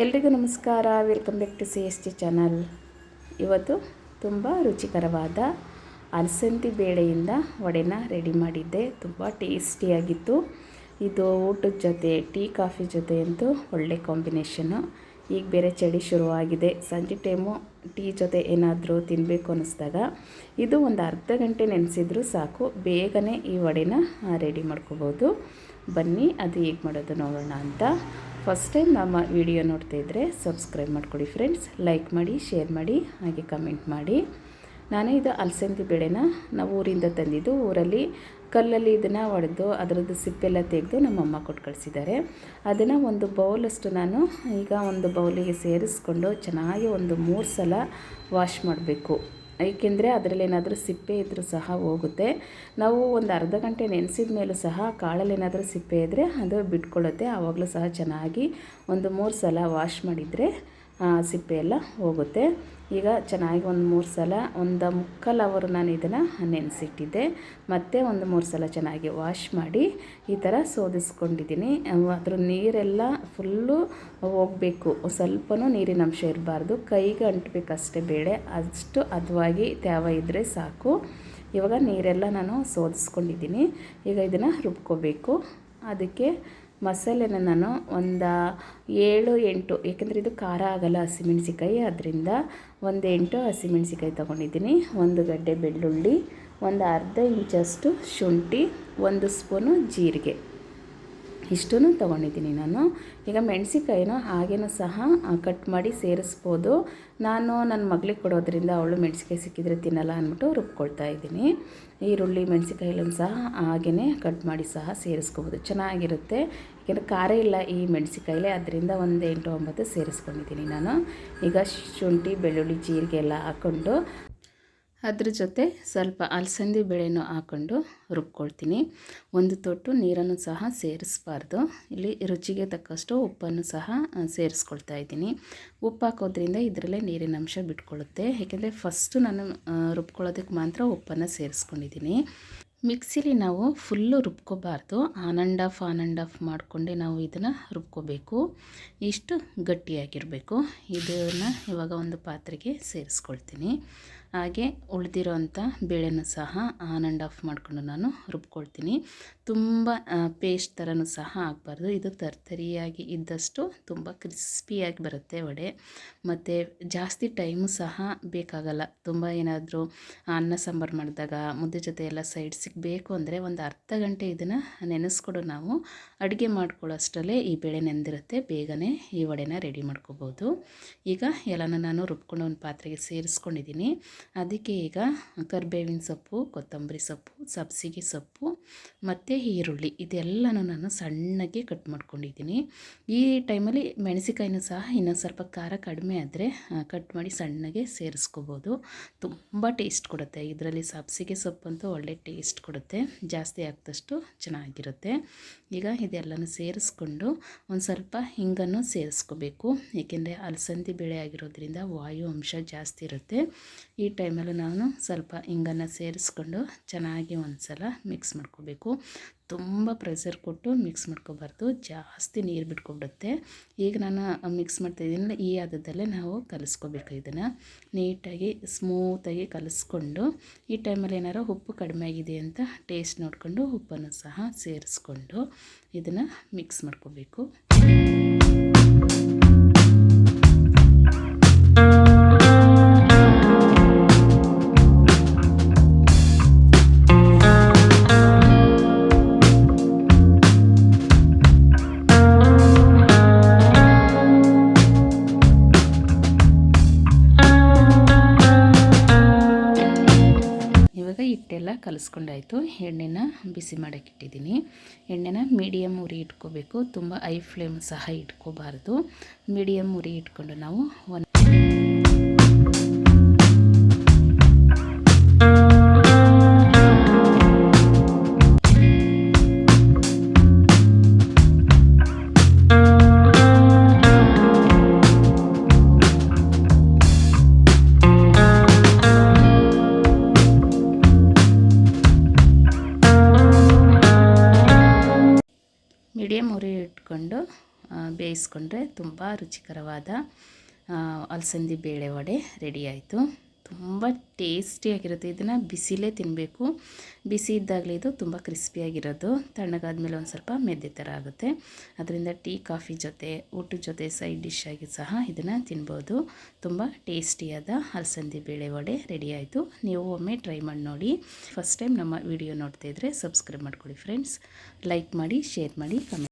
ಎಲ್ರಿಗೂ ನಮಸ್ಕಾರ. Welcome back to C S T channel ಇವತ್ತು ತುಂಬ ರುಚಿಕರವಾದ ಅಲಸಂದಿ ಬೇಳೆಯಿಂದ ವಡೆನ ರೆಡಿ ಮಾಡಿದ್ದೆ. ತುಂಬ ಟೇಸ್ಟಿಯಾಗಿತ್ತು ಇದು ಊಟದ ಜೊತೆ ಟೀ ಕಾಫಿ ಜೊತೆ ಅಂತೂ ಒಳ್ಳೆ ಕಾಂಬಿನೇಷನ್ನು ಈಗ ಬೇರೆ ಚಳಿ ಶುರುವಾಗಿದೆ. ಸಂಜೆ ಟೈಮು ಟೀ ಜೊತೆ ಏನಾದರೂ ತಿನ್ನಬೇಕು ಅನ್ನಿಸ್ದಾಗ ಇದು ಒಂದು ಅರ್ಧ ಗಂಟೆ ನೆನೆಸಿದ್ರೂ ಸಾಕು. ಬೇಗನೆ ಈ ವಡೆನ ರೆಡಿ ಮಾಡ್ಕೋಬೋದು. ಬನ್ನಿ, ಅದು ಹೇಗೆ ಮಾಡೋದು ನೋಡೋಣ ಅಂತ. ಫಸ್ಟ್ ಟೈಮ್ ನಮ್ಮ ವಿಡಿಯೋ ನೋಡ್ತಾ ಇದ್ದರೆ ಸಬ್ಸ್ಕ್ರೈಬ್ ಮಾಡಿಕೊಡಿ ಫ್ರೆಂಡ್ಸ್ ಲೈಕ್ ಮಾಡಿ ಶೇರ್ ಮಾಡಿ, ಹಾಗೆ ಕಮೆಂಟ್ ಮಾಡಿ. ನಾನೇ ಇದು ಅಲಸಂದಿ ಬೆಳೆನ ನಾವು ಊರಿಂದ ತಂದಿದ್ದು. ಊರಲ್ಲಿ ಕಲ್ಲಲ್ಲಿ ಇದನ್ನು ಒಡೆದು ಅದರದ್ದು ಸಿಪ್ಪೆಲ್ಲ ತೆಗೆದು ನಮ್ಮಮ್ಮ ಕೊಟ್ಟು ಕಳಿಸಿದ್ದಾರೆ. ಅದನ್ನು ಒಂದು ಬೌಲಷ್ಟು ನಾನು ಈಗ ಒಂದು ಬೌಲಿಗೆ ಸೇರಿಸ್ಕೊಂಡು ಚೆನ್ನಾಗಿ ಒಂದು ಮೂರು ಸಲ ವಾಶ್ ಮಾಡಬೇಕು. ಏಕೆಂದರೆ ಅದರಲ್ಲಿ ಏನಾದರೂ ಸಿಪ್ಪೆ ಇದ್ದರೂ ಸಹ ಹೋಗುತ್ತೆ. ನಾವು ಒಂದು ಅರ್ಧ ಗಂಟೆ ನೆನೆಸಿದ ಮೇಲೂ ಸಹ ಕಾಳಲ್ಲಿ ಏನಾದರೂ ಸಿಪ್ಪೆ ಇದ್ದರೆ ಅದು ಬಿಟ್ಕೊಳ್ಳುತ್ತೆ. ಆವಾಗಲೂ ಸಹ ಚೆನ್ನಾಗಿ ಒಂದು ಮೂರು ಸಲ ವಾಶ್ ಮಾಡಿದರೆ ಸಿಪ್ಪೆ ಎಲ್ಲ ಹೋಗುತ್ತೆ. ಈಗ ಚೆನ್ನಾಗಿ ಒಂದು ಮೂರು ಸಲ, ಒಂದು ಮುಕ್ಕಾಲು ಅವರು ನಾನು ಇದನ್ನು ನೆನೆಸಿಟ್ಟಿದ್ದೆ. ಮತ್ತು ಒಂದು ಮೂರು ಸಲ ಚೆನ್ನಾಗಿ ವಾಶ್ ಮಾಡಿ ಈ ಥರ ಸೋದಿಸ್ಕೊಂಡಿದ್ದೀನಿ. ಅದ್ರ ನೀರೆಲ್ಲ ಫುಲ್ಲು ಹೋಗಬೇಕು. ಸ್ವಲ್ಪನೂ ನೀರಿನ ಅಂಶ ಇರಬಾರ್ದು. ಕೈಗೆ ಅಂಟಬೇಕಷ್ಟೇ ಬೇಳೆ. ಅಷ್ಟು ಅದವಾಗಿ ತ್ಯಾವ ಇದ್ದರೆ ಸಾಕು. ಇವಾಗ ನೀರೆಲ್ಲ ನಾನು ಸೋದಿಸ್ಕೊಂಡಿದ್ದೀನಿ. ಈಗ ಇದನ್ನು ರುಬ್ಕೋಬೇಕು. ಅದಕ್ಕೆ ಮಸಾಲೆನ ನಾನು ಒಂದು ಏಳು, ಎಂಟು, ಏಕೆಂದರೆ ಇದು ಖಾರ ಆಗಲ್ಲ ಹಸಿಮೆಣ್ಸಿಕಾಯಿ ಅದರಿಂದ ಒಂದು ಎಂಟು ಹಸಿಮೆಣ್ಸಿಕಾಯಿ ತೊಗೊಂಡಿದ್ದೀನಿ. ಒಂದು ಗಡ್ಡೆ ಬೆಳ್ಳುಳ್ಳಿ, ಒಂದು ಅರ್ಧ ಇಂಚಷ್ಟು ಶುಂಠಿ, ಒಂದು ಸ್ಪೂನು ಜೀರಿಗೆ. ಇಷ್ಟೂ ತೊಗೊಂಡಿದ್ದೀನಿ ನಾನು. ಈಗ ಮೆಣಸಿಕಾಯಿನೂ ಹಾಗೇನೂ ಸಹ ಕಟ್ ಮಾಡಿ ಸೇರಿಸ್ಬೋದು. ನಾನು ನನ್ನ ಮಗಳಿಗೆ ಕೊಡೋದ್ರಿಂದ ಅವಳು ಮೆಣಸಿಕಾಯಿ ಸಿಕ್ಕಿದರೆ ತಿನ್ನಲ್ಲ ಅಂದ್ಬಿಟ್ಟು ರುಬ್ಕೊಳ್ತಾ ಇದ್ದೀನಿ. ಈರುಳ್ಳಿ ಮೆಣಸಿಕಾಯಿಲೂ ಸಹ ಹಾಗೆಯೇ ಕಟ್ ಮಾಡಿ ಸಹ ಸೇರಿಸ್ಕೋಬೋದು. ಚೆನ್ನಾಗಿರುತ್ತೆ. ಯಾಕೆಂದರೆ ಖಾರ ಇಲ್ಲ ಈ ಮೆಣಸಿಕಾಯಿಲೆ ಅದರಿಂದ ಒಂದು ಎಂಟು ಒಂಬತ್ತು ಸೇರಿಸ್ಕೊಂಡಿದ್ದೀನಿ ನಾನು. ಈಗ ಶುಂಠಿ, ಬೆಳ್ಳುಳ್ಳಿ ಜೀರಿಗೆ ಎಲ್ಲ ಹಾಕ್ಕೊಂಡು ಅದ್ರ ಜೊತೆ ಸ್ವಲ್ಪ ಅಲಸಂದಿ ಬೇಳೆನೂ ಹಾಕ್ಕೊಂಡು ರುಬ್ಕೊಳ್ತೀನಿ. ಒಂದು ತೊಟ್ಟು ನೀರನ್ನು ಸಹ ಸೇರಿಸಬಾರ್ದು. ಇಲ್ಲಿ ರುಚಿಗೆ ತಕ್ಕಷ್ಟು ಉಪ್ಪನ್ನು ಸಹ ಸೇರಿಸ್ಕೊಳ್ತಾ ಇದ್ದೀನಿ. ಉಪ್ಪು ಹಾಕೋದ್ರಿಂದ ಇದರಲ್ಲೇ ನೀರಿನ ಅಂಶ ಬಿಟ್ಕೊಳ್ಳುತ್ತೆ. ಏಕೆಂದರೆ ಫಸ್ಟು ನಾನು ರುಬ್ಕೊಳ್ಳೋದಕ್ಕೆ ಮಾತ್ರ ಉಪ್ಪನ್ನು ಸೇರಿಸ್ಕೊಂಡಿದ್ದೀನಿ. ಮಿಕ್ಸಿಲಿ ನಾವು full ರುಬ್ಕೋಬಾರ್ದು. On and off, on and off ಮಾಡಿಕೊಂಡೆ ನಾವು ಇದನ್ನು ರುಬ್ಕೋಬೇಕು. ಇಷ್ಟು ಗಟ್ಟಿಯಾಗಿರಬೇಕು. ಇದನ್ನು ಇವಾಗ ಒಂದು ಪಾತ್ರೆಗೆ ಸೇರಿಸ್ಕೊಳ್ತೀನಿ. ಹಾಗೆ ಉಳಿದಿರೋ ಅಂಥ ಬೇಳೆನೂ ಸಹ ಆನ್ ಆ್ಯಂಡ್ ಆಫ್ ಮಾಡಿಕೊಂಡು ನಾನು ರುಬ್ಕೊಳ್ತೀನಿ. ತುಂಬ ಪೇಸ್ಟ್ ಥರನೂ ಸಹ ಆಗಬಾರ್ದು. ಇದು ತರ್ತರಿಯಾಗಿ ಇದ್ದಷ್ಟು ತುಂಬ ಕ್ರಿಸ್ಪಿಯಾಗಿ ಬರುತ್ತೆ ವಡೆ. ಮತ್ತು ಜಾಸ್ತಿ ಟೈಮು ಸಹ ಬೇಕಾಗಲ್ಲ. ತುಂಬ ಏನಾದರೂ ಅನ್ನ ಸಾಂಬಾರು ಮಾಡಿದಾಗ ಮುದ್ದೆ ಜೊತೆ ಎಲ್ಲ ಸೈಡ್ ಬೇಕು ಅಂದರೆ ಒಂದು ಅರ್ಧ ಗಂಟೆ ಇದನ್ನು ನೆನೆಸ್ಕೊಡು ನಾವು ಅಡುಗೆ ಮಾಡ್ಕೊಳ್ಳೋಷ್ಟರಲ್ಲೇ ಈ ಬೇಳೆ ನೆಂದಿರುತ್ತೆ. ಬೇಗನೆ ಈ ವಡೆನ ರೆಡಿ ಮಾಡ್ಕೋಬೋದು. ಈಗ ಎಲ್ಲನೂ ನಾನು ರುಬ್ಕೊಂಡು ಒಂದು ಪಾತ್ರೆಗೆ ಸೇರಿಸ್ಕೊಂಡಿದ್ದೀನಿ. ಅದಕ್ಕೆ ಈಗ ಕರಿಬೇವಿನ ಸೊಪ್ಪು, ಕೊತ್ತಂಬರಿ ಸೊಪ್ಪು, ಸಬ್ಸಿಗೆ ಸೊಪ್ಪು, ಮತ್ತು ಈರುಳ್ಳಿ ಇದೆಲ್ಲನೂ ನಾನು ಸಣ್ಣಗೆ ಕಟ್ ಮಾಡ್ಕೊಂಡಿದ್ದೀನಿ. ಈ ಟೈಮಲ್ಲಿ ಮೆಣಸಿಕಾಯಿನೂ ಸಹ ಇನ್ನೊಂದು ಸ್ವಲ್ಪ ಖಾರ ಕಡಿಮೆ ಆದರೆ ಕಟ್ ಮಾಡಿ ಸಣ್ಣಗೆ ಸೇರಿಸ್ಕೋಬೋದು. ತುಂಬ ಟೇಸ್ಟ್ ಕೊಡುತ್ತೆ. ಇದರಲ್ಲಿ ಸಬ್ಸಿಗೆ ಸೊಪ್ಪಂತೂ ಒಳ್ಳೆ ಟೇಸ್ಟ್ ಕೊಡುತ್ತೆ. ಜಾಸ್ತಿ ಆಗ್ತಷ್ಟು ಚೆನ್ನಾಗಿರುತ್ತೆ. ಈಗ ಇದೆಲ್ಲನೂ ಸೇರಿಸ್ಕೊಂಡು ಒಂದು ಸ್ವಲ್ಪ ಹಿಂಗನ್ನು ಸೇರಿಸ್ಕೋಬೇಕು. ಏಕೆಂದರೆ ಅಲಸಂದಿ ಬೇಳೆ ಆಗಿರೋದ್ರಿಂದ ವಾಯು ಅಂಶ ಜಾಸ್ತಿ ಇರುತ್ತೆ. ಈ ಟೈಮಲ್ಲಿ ನಾನು ಸ್ವಲ್ಪ ಹಿಂಗನ್ನು ಸೇರಿಸ್ಕೊಂಡು ಚೆನ್ನಾಗಿ ಒಂದ್ಸಲ ಮಿಕ್ಸ್ ಮಾಡ್ಕೋಬೇಕು. ತುಂಬ ಪ್ರೆಷರ್ ಕೊಟ್ಟು ಮಿಕ್ಸ್ ಮಾಡ್ಕೋಬಾರ್ದು. ಜಾಸ್ತಿ ನೀರು ಬಿಟ್ಕೊಬಿಡುತ್ತೆ. ಈಗ ನಾನು ಮಿಕ್ಸ್ ಮಾಡ್ತಾಯಿದ್ದೀನಿ ಈ ಆದದಲ್ಲೇ ನಾವು ಕಲಿಸ್ಕೋಬೇಕು ಇದನ್ನು. ನೀಟಾಗಿ ಸ್ಮೂತಾಗಿ ಕಲಿಸ್ಕೊಂಡು ಈ ಟೈಮಲ್ಲಿ ಏನಾರು ಉಪ್ಪು ಕಡಿಮೆ ಆಗಿದೆ ಅಂತ ಟೇಸ್ಟ್ ನೋಡಿಕೊಂಡು ಉಪ್ಪನ್ನು ಸಹ ಸೇರಿಸ್ಕೊಂಡು ಇದನ್ನು ಮಿಕ್ಸ್ ಮಾಡ್ಕೋಬೇಕು. ಹಿಟ್ಟೆಲ್ಲ ಕಲಿಸ್ಕೊಂಡಾಯಿತು. ಎಣ್ಣೆನ ಬಿಸಿ ಮಾಡೋಕ್ಕಿಟ್ಟಿದ್ದೀನಿ. ಎಣ್ಣೆನ ಮೀಡಿಯಮ್ ಉರಿ ಇಟ್ಕೋಬೇಕು. ತುಂಬ ಐ ಫ್ಲೇಮ್ ಸಹ ಇಟ್ಕೋಬಾರ್ದು. ಮೀಡಿಯಮ್ ಉರಿ ಇಟ್ಕೊಂಡು ನಾವು ಒಂದು ಮುರಿ ಇಟ್ಕೊಂಡು ಬೇಯಿಸ್ಕೊಂಡ್ರೆ ತುಂಬ ರುಚಿಕರವಾದ ಅಲಸಂದಿ ಬೇಳೆ ವಡೆ ರೆಡಿ ಆಯಿತು. ತುಂಬ ಟೇಸ್ಟಿಯಾಗಿರುತ್ತೆ ಇದನ್ನು ಬಿಸಿಲೇ ತಿನ್ನಬೇಕು ಬಿಸಿ ಇದ್ದಾಗಲೇ ಇದು ತುಂಬ ಕ್ರಿಸ್ಪಿಯಾಗಿರೋದು ತಣ್ಣಗಾದ್ಮೇಲೆ ಒಂದು ಸ್ವಲ್ಪ ಮೆದ್ದೆ ಥರ ಆಗುತ್ತೆ. ಅದರಿಂದ ಟೀ ಕಾಫಿ ಜೊತೆ, ಊಟದ ಜೊತೆ ಸೈಡ್ ಡಿಶ್ ಆಗಿ ಸಹ ಇದನ್ನು ತಿನ್ಬೋದು. ತುಂಬ ಟೇಸ್ಟಿಯಾದ ಅಲಸಂದಿ ಬೇಳೆ ವಡೆ ರೆಡಿ ಆಯಿತು. ನೀವು ಒಮ್ಮೆ ಟ್ರೈ ಮಾಡಿ ನೋಡಿ. ಫಸ್ಟ್ ಟೈಮ್ ನಮ್ಮ ವಿಡಿಯೋ ನೋಡ್ತಾ ಇದ್ದರೆ ಸಬ್ಸ್ಕ್ರೈಬ್ ಮಾಡ್ಕೊಳ್ಳಿ ಫ್ರೆಂಡ್ಸ್ ಲೈಕ್ ಮಾಡಿ ಶೇರ್ ಮಾಡಿ ಕಮೆಂಟ್